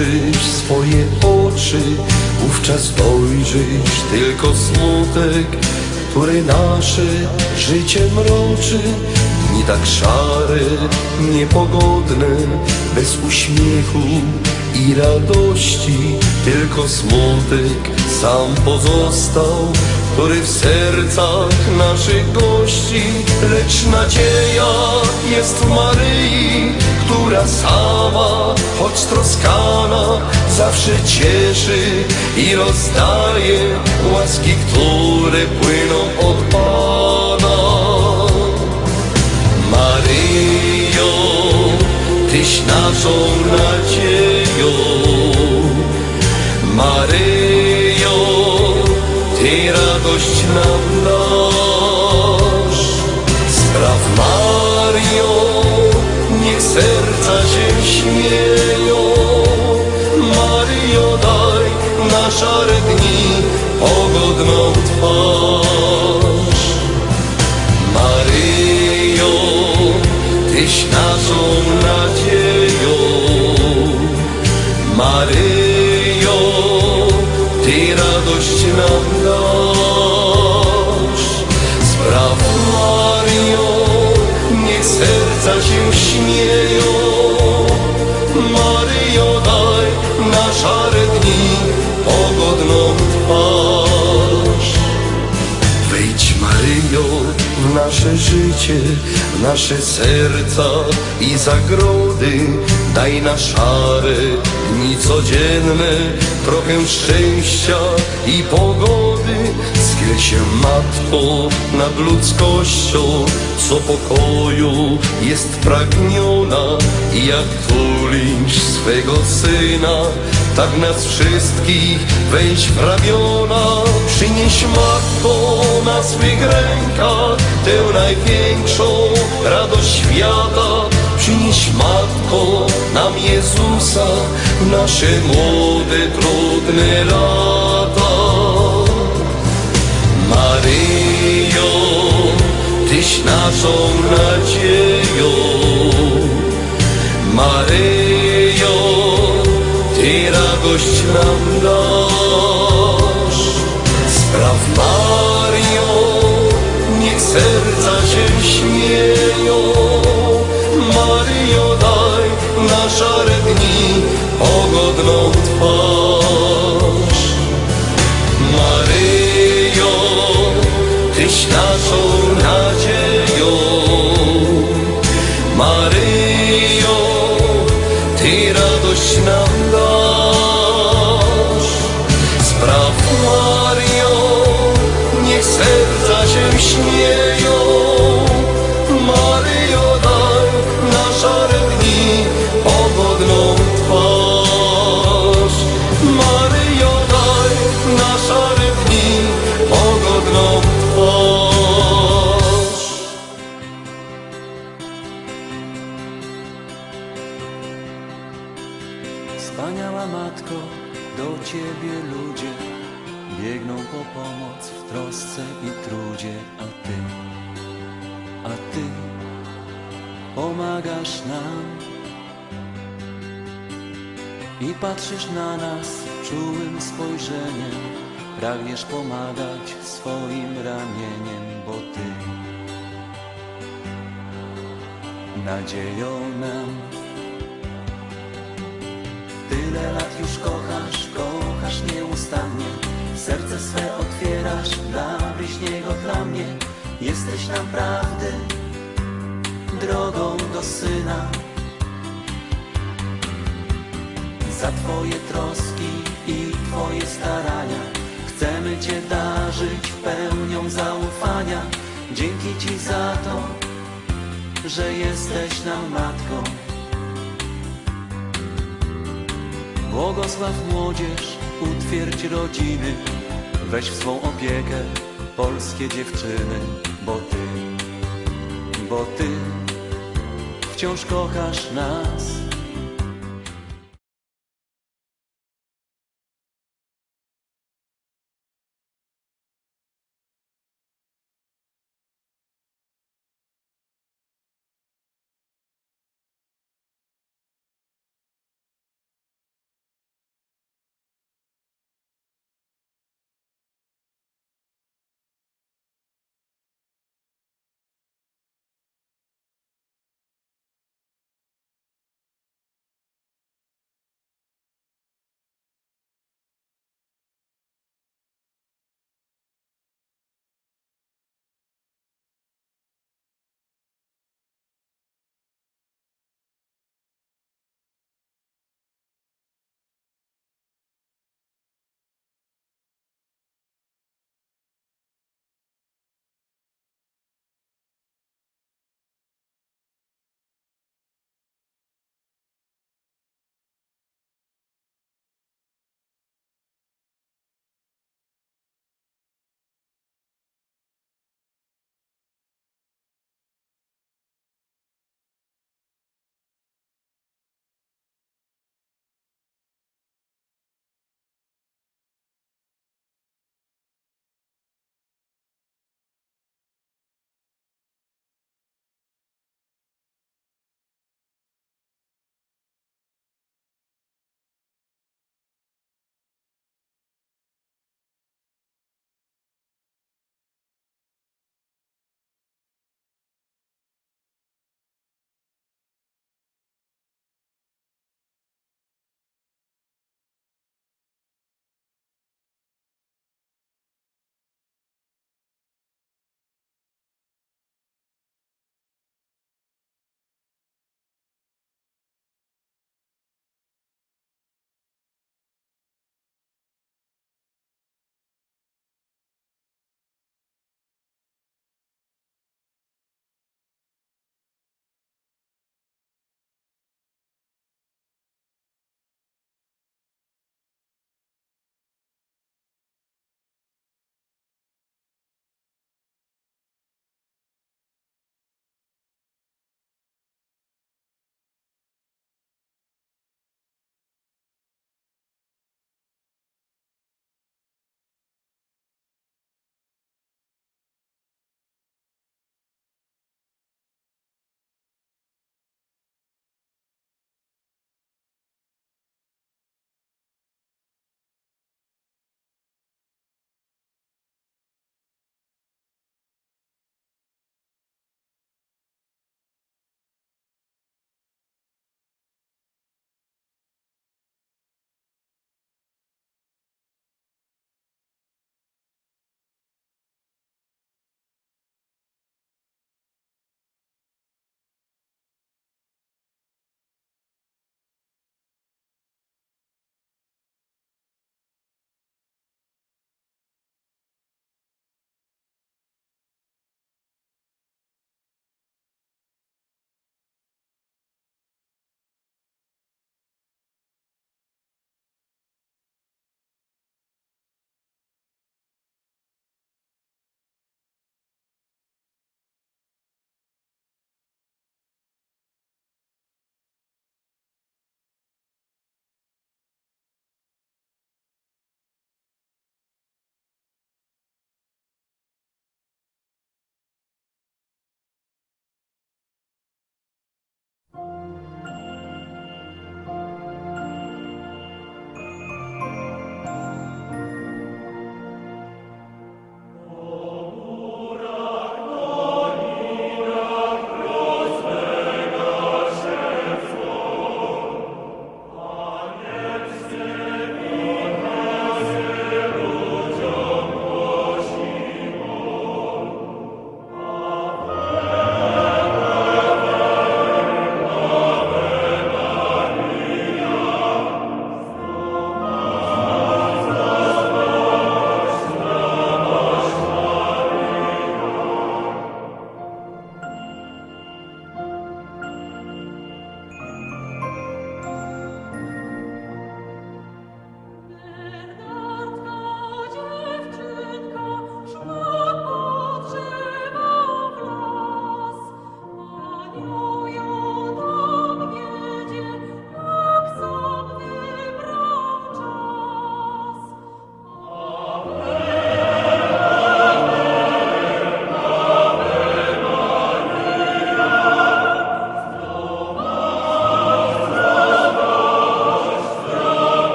otworzysz swoje oczy, wówczas dojrzysz tylko smutek, który nasze życie mroczy. Dni tak szare, niepogodne, bez uśmiechu i radości, tylko smutek sam pozostał, który w sercach naszych gości, lecz nadzieja jest w Maryi, która sama, choć troskana, zawsze cieszy i rozdaje łaski, które płyną od Pana. Maryjo, Tyś naszą nadzieją. Maryjo, Ty radość nam dasz. Maryjo, Ty radość nam dasz. Spraw Mario, niech serca się śmieją. Nasze życie, nasze serca i zagrody. Daj na szare dni codzienne trochę szczęścia i pogody. Schyl się Matko nad ludzkością, co pokoju jest pragniona. I jak tulisz swego Syna, tak nas wszystkich weź w ramiona. Przynieś Matko na swych rękach tę największą radość świata. Przynieś Matko nam Jezusa w nasze młode, trudne lata. Naszą nadzieją. Maryjo, Ty radość nam dasz. Spraw Mario, niech serca się śmieją. Maryjo, daj na szare dni pogodną Ciebie ludzie biegną po pomoc w trosce i trudzie, a Ty, a Ty pomagasz nam. I patrzysz na nas czułym spojrzeniem, pragniesz pomagać swoim ramieniem, bo Ty nadzieją nam Tyle lat już kochasz, kochasz nieustannie. Serce swe otwierasz dla bliźniego, dla mnie. Jesteś naprawdę drogą do Syna. Za Twoje troski i Twoje starania Chcemy Cię darzyć pełnią zaufania. Dzięki Ci za to, że jesteś nam Matką Błogosław młodzież, utwierdź rodziny, weź w swą opiekę polskie dziewczyny, bo Ty, bo Ty wciąż kochasz nas.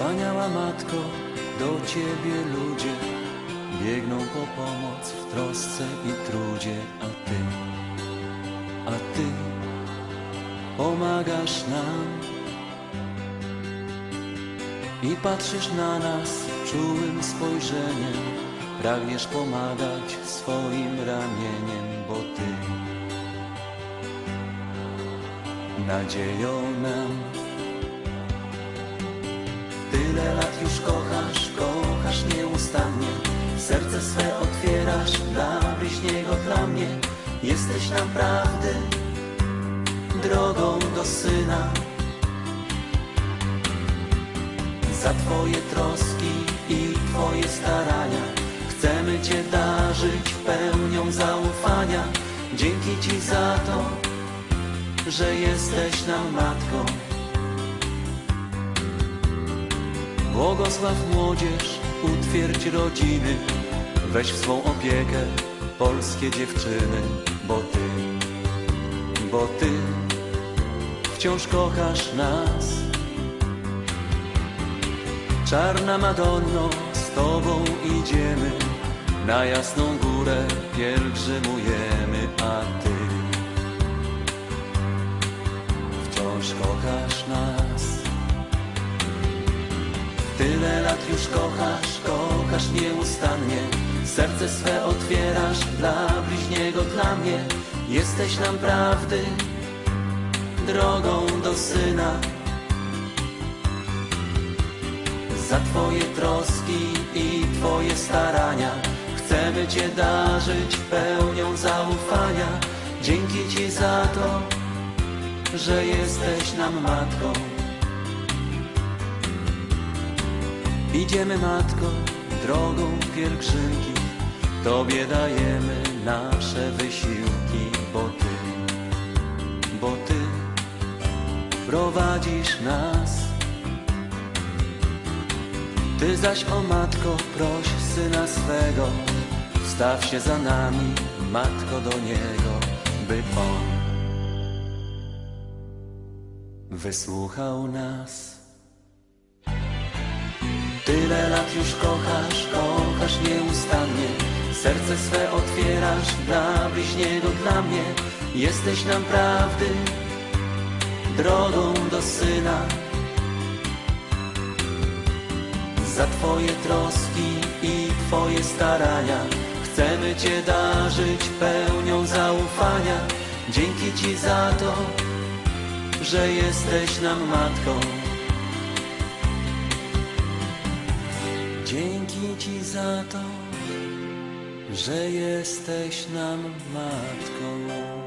Wspaniała matko, do ciebie ludzie biegną po pomoc w trosce i trudzie, a ty, a ty pomagasz nam i patrzysz na nas czułym spojrzeniem, pragniesz pomagać swoim ramieniem, bo ty nadzieją nam. Tyle lat już kochasz, kochasz nieustannie. Serce swe otwierasz dla bliźniego, dla mnie. Jesteś naprawdę drogą do Syna. Za Twoje troski i Twoje starania Chcemy Cię darzyć pełnią zaufania. Dzięki Ci za to, że jesteś nam Matką Błogosław młodzież, utwierdź rodziny, weź w swą opiekę polskie dziewczyny, bo ty, bo ty wciąż kochasz nas. Czarna Madonno, z tobą idziemy, na jasną górę pielgrzymujemy, a ty wciąż kochasz nas. Tyle lat już kochasz, kochasz nieustannie. Serce swe otwierasz dla bliźniego, dla mnie. Jesteś nam prawdy drogą do Syna. Za Twoje troski i Twoje starania Chcemy Cię darzyć pełnią zaufania. Dzięki Ci za to, że jesteś nam Matką Idziemy matko drogą pielgrzymki. Tobie dajemy nasze wysiłki Bo Ty, bo Ty prowadzisz nas. Ty zaś o matko proś syna swego. Wstaw się za nami matko do niego By On wysłuchał nas Tyle lat już kochasz, kochasz nieustannie. Serce swe otwierasz dla bliźniego, dla mnie. Jesteś nam prawdy drogą do Syna. Za Twoje troski i Twoje starania Chcemy Cię darzyć pełnią zaufania. Dzięki Ci za to, że jesteś nam Matką Dzięki Ci za to, że jesteś nam matką.